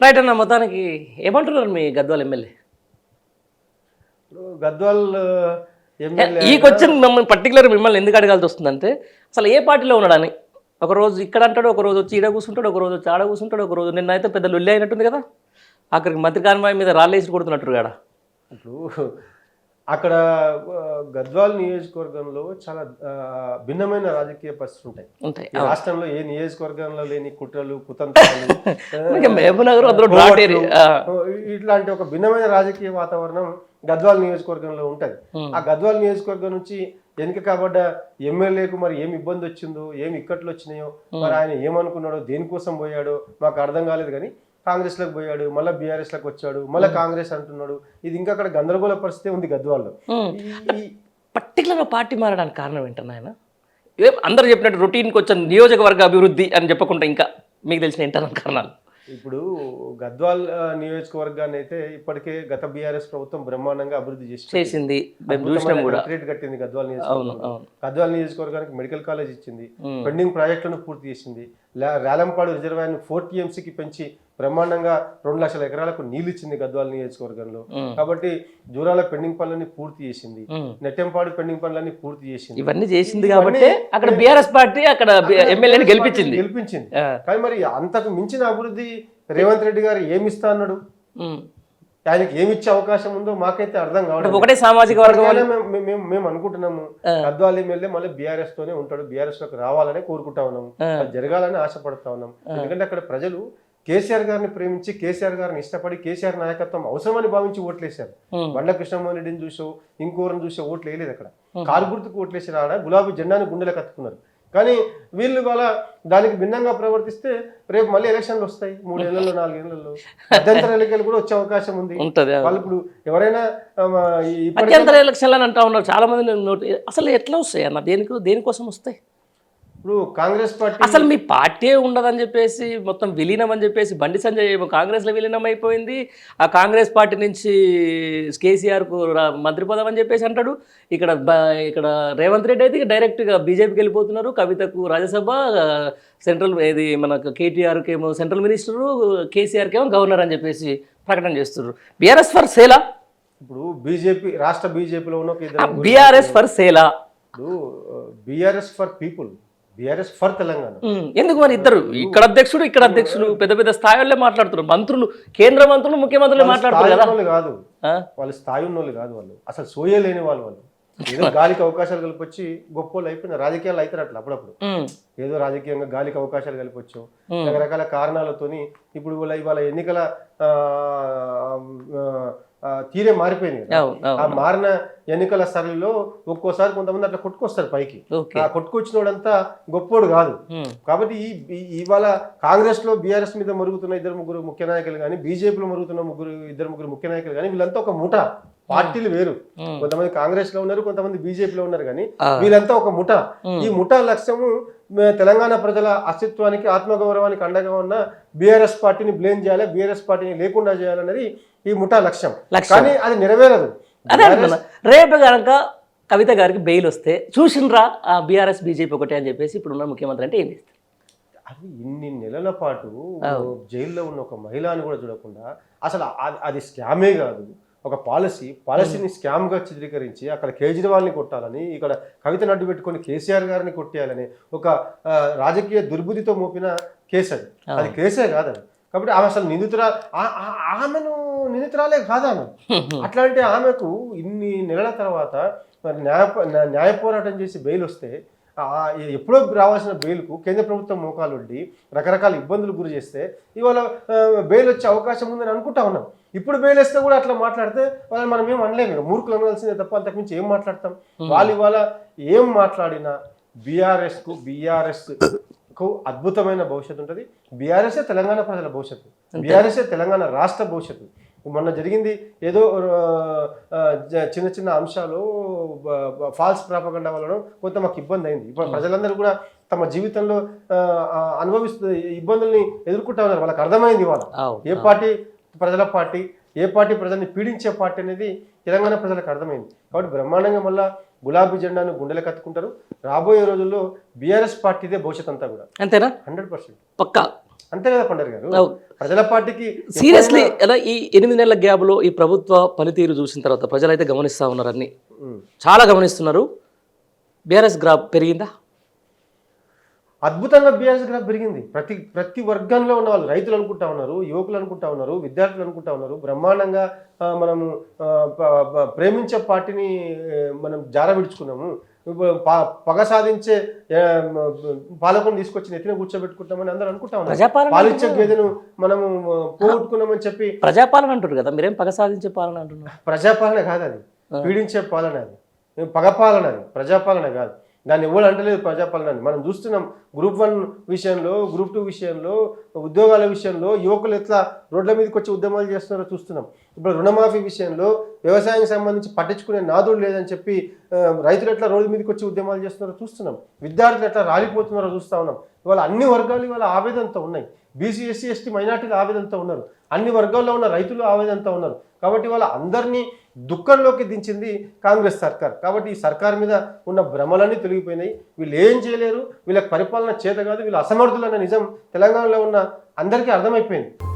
Right అన్న మొత్తానికి ఏమంటున్నారు మీ గద్వాల్ ఎమ్మెల్యే? గద్వాల్ ఈ క్వశ్చన్ మమ్మల్ని పర్టికులర్ మిమ్మల్ని ఎందుకు అడగాల్సి వస్తుందంటే అసలు ఏ పార్టీలో ఉన్నాడని. ఒక రోజు ఇక్కడ అంటాడు ఒక రోజు వచ్చి ఈడ కూర్చుంటాడు ఒక రోజు వచ్చి ఆడ కూర్చుంటాడు ఒక రోజు నిన్న అయితే పెద్ద లొల్లి అయినట్టుంది కదా. అక్కడికి మంత్రి కాన్వాయ్ మీద రాళ్ళేసి కొడుతున్నట్టు కదా ఇప్పుడు అక్కడ గద్వాల్ నియోజకవర్గంలో చాలా భిన్నమైన రాజకీయ పరిస్థితులు ఉంటాయి. రాష్ట్రంలో ఏ నియోజకవర్గంలో లేని కుట్రలు కుతంత్రాలు ఇట్లాంటి ఒక భిన్నమైన రాజకీయ వాతావరణం గద్వాల్ నియోజకవర్గంలో ఉంటది. ఆ గద్వాల్ నియోజకవర్గం నుంచి వెనుక కాబడ్డ ఎమ్మెల్యేకు మరి ఏమి ఇబ్బంది వచ్చిందో ఏమి ఇక్కట్లు వచ్చినాయో మరి ఆయన ఏమనుకున్నాడో దేనికోసం పోయాడో మాకు అర్థం కాలేదు కానీ కాంగ్రెస్లకు పోయాడు మళ్ళీ బీఆర్ఎస్లకు వచ్చాడు మళ్ళీ కాంగ్రెస్ అంటున్నాడు. ఇది ఇంకా అక్కడ గందరగోళ పరిస్థితి ఉంది గద్వాల్లో. పర్టికులర్గా పార్టీ మారడానికి కారణం ఏంటన్నా ఆయన? అందరూ చెప్పినట్టు రొటీన్కి వచ్చిన నియోజకవర్గ అభివృద్ధి అని చెప్పకుండా ఇంకా మీకు తెలిసిన ఇంటర్నల్ కారణాలు? ఇప్పుడు గద్వాల్ నియోజకవర్గాన్ని అయితే ఇప్పటికే గత బీఆర్ఎస్ ప్రభుత్వం బ్రహ్మాండంగా అభివృద్ధి చేసి చేసింది. కట్టింది గద్వాల్ నియోజకవర్గం. గద్వాల్ నియోజకవర్గానికి మెడికల్ కాలేజ్ ఇచ్చింది. పెండింగ్ ప్రాజెక్టులను పూర్తి చేసింది. రాలంపాడు రిజర్వాయర్ని ఫోర్ టీఎంసీకి పెంచి బ్రహ్మాండంగా రెండు లక్షల ఎకరాలకు నీళ్ళు ఇచ్చింది గద్వాల్ నియోజకవర్గంలో. కాబట్టి జూరాల పెండింగ్ పనులన్నీ పూర్తి చేసింది. నెట్టెంపాడు పెండింగ్ పనులన్నీ పూర్తి చేసింది. ఇవన్నీ చేసింది కాబట్టి అక్కడ బీఆర్ఎస్ పార్టీ అక్కడ ఎమ్మెల్యేని గెలిపించింది. గెలిపించింది. కానీ మరి అంతకు మించిన అభివృద్ధి రేవంత్ రెడ్డి గారు ఏమి ఇస్తా అన్నాడు. ఆయనకి ఏమి ఇచ్చే అవకాశం ఉందో మాకైతే అర్థం కావడం ఒకటే సామాజిక వర్గం మేము- మేము అనుకుంటున్నాము. గద్వాల్ ఎమ్మెల్యే మళ్ళీ బీఆర్ఎస్ తోనే ఉంటాడు. బీఆర్ఎస్లోకి రావాలని కోరుకుంటా ఉన్నాము. జరగాలని ఆశపడతా ఉన్నాం ఎందుకంటే అక్కడ ప్రజలు కేసీఆర్ గారిని ప్రేమించి కేసీఆర్ గారిని ఇష్టపడి కేసీఆర్ నాయకత్వం అవసరమని భావించి ఓట్లేశారు. బండ్ల కృష్ణమోహన్ రెడ్డిని చూసో ఇంకోరిని చూసో ఓట్లు వేయలేదు అక్కడ. కారు గుర్తుకు ఓట్లేసి ఆడ గులాబీ జెండాని గుండెలకు కత్తుకున్నారు. కానీ వీళ్ళు వాళ్ళ దానికి భిన్నంగా ప్రవర్తిస్తే రేపు మళ్ళీ ఎలక్షన్లు వస్తాయి. మూడేళ్ళలో నాలుగేళ్ళలో మధ్యంతర ఎన్నికలు కూడా వచ్చే అవకాశం ఉంది. వాళ్ళు ఇప్పుడు ఎవరైనా మధ్యంతర ఎలక్షన్లు అంటా ఉన్నారు చాలా మంది అసలు ఎట్లా వస్తాయి అన్న? దేనికి దేనికోసం వస్తాయి? ఇప్పుడు కాంగ్రెస్ పార్టీ అసలు మీ పార్టీ ఉండదని చెప్పేసి మొత్తం విలీనం అని చెప్పేసి బండి సంజయ్ ఏమో కాంగ్రెస్లో విలీనం అయిపోయింది ఆ కాంగ్రెస్ పార్టీ నుంచి కేసీఆర్కు మంత్రి పదం అని చెప్పేసి అంటాడు. ఇక్కడ ఇక్కడ రేవంత్ రెడ్డి అయితే డైరెక్ట్గా బీజేపీకి వెళ్ళిపోతున్నారు. కవితకు రాజ్యసభ సెంట్రల్ ఇది మనకు కేటీఆర్కి ఏమో సెంట్రల్ మినిస్టరు కేసీఆర్కి ఏమో గవర్నర్ అని చెప్పేసి ప్రకటన చేస్తున్నారు. బీఆర్ఎస్ ఫర్ సేలా? ఇప్పుడు బీజేపీ రాష్ట్ర బీజేపీలో ఉన్న బీఆర్ఎస్ ఫర్ సేలా. ఇప్పుడు BRS for people. BRS for Telangana. ఎందుకు మరి ఇద్దరు? ఇక్కడ అధ్యక్షుడు ఇక్కడ అధ్యక్షులు పెద్ద పెద్ద స్థాయిలో మాట్లాడుతున్నారు. మంత్రులు కేంద్ర మంత్రులు ముఖ్యమంత్రులు మాట్లాడుతారు స్థాయి కదా? వాళ్ళ స్థాయి ఉన్నోళ్ళు కాదు వాళ్ళు. అసలు సోయలేని వాళ్ళు వాళ్ళు. ఏదో గాలికి అవకాశాలు కలిపొచ్చి గొప్ప వాళ్ళు అయిపోయిన రాజకీయాలు అవుతారు అట్లా అప్పుడప్పుడు. ఏదో రాజకీయంగా గాలికి అవకాశాలు కలిపొచ్చు. రకరకాల కారణాలతోని ఇప్పుడు వాళ్ళ ఇవాళ ఎన్నికల తీరే మారిపోయింది ఆ మారిన ఎన్నికల సరళిలో ఒక్కోసారి కొంతమంది అట్లా కొట్టుకొస్తారు పైకి. ఆ కొట్టుకొచ్చినోడంతా గొప్పోడు కాదు. కాబట్టి ఈ ఇవాళ కాంగ్రెస్లో బీఆర్ఎస్ మీద మరుగుతున్న ఇద్దరు ముగ్గురు ముఖ్య నాయకులు కానీ బీజేపీలో మరుగుతున్న ముగ్గురు ఇద్దరు ముగ్గురు ముఖ్య నాయకులు కానీ వీళ్ళంతా ఒక ముఠ. పార్టీలు వేరు. కొంతమంది కాంగ్రెస్లో ఉన్నారు కొంతమంది బీజేపీలో ఉన్నారు కానీ వీళ్ళంతా ఒక ముఠ. ఈ ముఠా లక్ష్యము తెలంగాణ ప్రజల అస్తిత్వానికి ఆత్మగౌరవానికి అండగా ఉన్న బీఆర్ఎస్ పార్టీని బ్లేమ్ చేయాలి బీఆర్ఎస్ పార్టీని లేకుండా చేయాలన్నది ఈ ముఠా లక్ష్యం. కానీ అది నెరవేరదు. అదే రేపు కనుక కవిత గారికి బెయిల్ వస్తే చూసిండ్రా ఆ బీఆర్ఎస్ బీజేపీ ఒకటే అని చెప్పేసి ఇప్పుడు ఉన్న ముఖ్యమంత్రి అంటే ఏం చేస్తారు? అది ఇన్ని నెలల పాటు జైల్లో ఉన్న ఒక మహిళ అని కూడా చూడకుండా అసలు అది స్కామే కాదు. ఒక పాలసీ పాలసీని స్కామ్గా చిత్రీకరించి అక్కడ కేజ్రీవాల్ని కొట్టాలని ఇక్కడ కవిత నడ్డు పెట్టుకొని కేసీఆర్ గారిని కొట్టేయాలని ఒక రాజకీయ దుర్బుద్ధితో మోపిన కేసు అది. అది కేసే కాదు అది. కాబట్టి ఆమె అసలు నిందితురా ఆమెను నిందితురాలే కాదు ఆమె అట్లాంటి ఆమెకు ఇన్ని నెలల తర్వాత మరి న్యాయ న్యా- న్యాయ పోరాటం చేసి బెయిల్ వస్తే ఎప్పుడో రావాల్సిన బెయిల్కు కేంద్ర ప్రభుత్వం మోకాలు ఉండి రకరకాల ఇబ్బందులు గురి చేస్తే ఇవాళ బెయిల్ వచ్చే అవకాశం ఉందని అనుకుంటా ఉన్నాం. ఇప్పుడు బెయిల్ వేస్తే కూడా అట్లా మాట్లాడితే వాళ్ళని మనం ఏం అనలేము. మూర్ఖులు అనాల్సిందే తప్ప అంతకుమించి ఏం మాట్లాడతాం? వాళ్ళు ఇవాళ ఏం మాట్లాడినా బీఆర్ఎస్కు బీఆర్ఎస్కు అద్భుతమైన భవిష్యత్తు ఉంటుంది. బీఆర్ఎస్ఏ తెలంగాణ ప్రజల భవిష్యత్తు. బీఆర్ఎస్ఏ తెలంగాణ రాష్ట్ర భవిష్యత్తు. మొన్న జరిగింది ఏదో చిన్న చిన్న అంశాలు ఫాల్స్ ప్రాపగండా వలన కొంత మాకు ఇబ్బంది అయింది. ఇప్పుడు ప్రజలందరూ కూడా తమ జీవితంలో అనుభవిస్తూ ఇబ్బందుల్ని ఎదుర్కొంటా ఉన్నారు. వాళ్ళకి అర్థమైంది వాళ్ళ ఏ పార్టీ ప్రజల పార్టీ ఏ పార్టీ ప్రజల్ని పీడించే పార్టీ అనేది తెలంగాణ ప్రజలకు అర్థమైంది. కాబట్టి బ్రహ్మాండంగా మళ్ళా గులాబీ జెండాను గుండెలు కత్తుకుంటారు. రాబోయే రోజుల్లో బీఆర్ఎస్ పార్టీదే భవిష్యత్ అంతా కూడా. అంతేనా? Hundred percent. పక్కా. అంతే కదా పండర్ గారు. ప్రజల పార్టీకి సీరియస్లీ ఎలా ఈ ఎనిమిది నెలల గ్యాప్లో ఈ ప్రభుత్వ పనితీరు చూసిన తర్వాత ప్రజలైతే గమనిస్తూ ఉన్నారు అన్ని. చాలా గమనిస్తున్నారు. బీఆర్ఎస్ గ్రాఫ్ పెరిగిందా? అద్భుతంగా బీఆర్ఎస్ గ్రాఫ్ పెరిగింది. ప్రతి ప్రతి వర్గంలో ఉన్న వాళ్ళు రైతులు అనుకుంటా ఉన్నారు యువకులు అనుకుంటా ఉన్నారు విద్యార్థులు అనుకుంటా ఉన్నారు. బ్రహ్మాండంగా మనము ప్రేమించే పార్టీని మనం జార విడుచుకున్నాము పగ సాధించే పాలకుని తీసుకొచ్చి నెత్తిన కూర్చోబెట్టుకుంటామని అందరూ అనుకుంటా ఉన్నారు. పాలిచ్చే గేదెను మనము పోగొట్టుకున్నామని చెప్పి ప్రజాపాలన అంటారు కదా మీరేం పగ సాధించే పాలన అంటున్నారు? ప్రజాపాలన కాదు అది. పీడించే పాలన అది. పగపాలన అది. ప్రజాపాలన కాదు. దాన్ని ఎవరు అంటలేదు ప్రజాపాలన అని. మనం చూస్తున్నాం గ్రూప్ వన్ విషయంలో గ్రూప్ టూ విషయంలో ఉద్యోగాల విషయంలో యువకులు ఎట్లా రోడ్ల మీదకి వచ్చి ఉద్యమాలు చేస్తున్నారో చూస్తున్నాం. ఇప్పుడు రుణమాఫీ విషయంలో వ్యవసాయానికి సంబంధించి పట్టించుకునే నాదుడు లేదని చెప్పి రైతులు ఎట్లా రోడ్ల మీదకి వచ్చి ఉద్యమాలు చేస్తున్నారో చూస్తున్నాం. విద్యార్థులు ఎట్లా రాలిపోతున్నారో చూస్తా ఉన్నాం. ఇవాళ అన్ని వర్గాలు ఇవాళ ఆవేదనతో ఉన్నాయి. బీసీ ఎస్సీ ఎస్టీ మైనార్టీలు ఆవేదనతో ఉన్నారు. అన్ని వర్గాల్లో ఉన్న రైతులు ఆవేదనతో ఉన్నారు. కాబట్టి వాళ్ళ అందరినీ దుఃఖంలోకి దించింది కాంగ్రెస్ సర్కార్. కాబట్టి ఈ సర్కార్ మీద ఉన్న భ్రమలన్నీ తొలగిపోయినాయి. వీళ్ళు ఏం చేయలేరు. వీళ్ళకి పరిపాలన చేత కాదు. వీళ్ళు అసమర్థులన్న నిజం తెలంగాణలో ఉన్న అందరికీ అర్థమైపోయింది.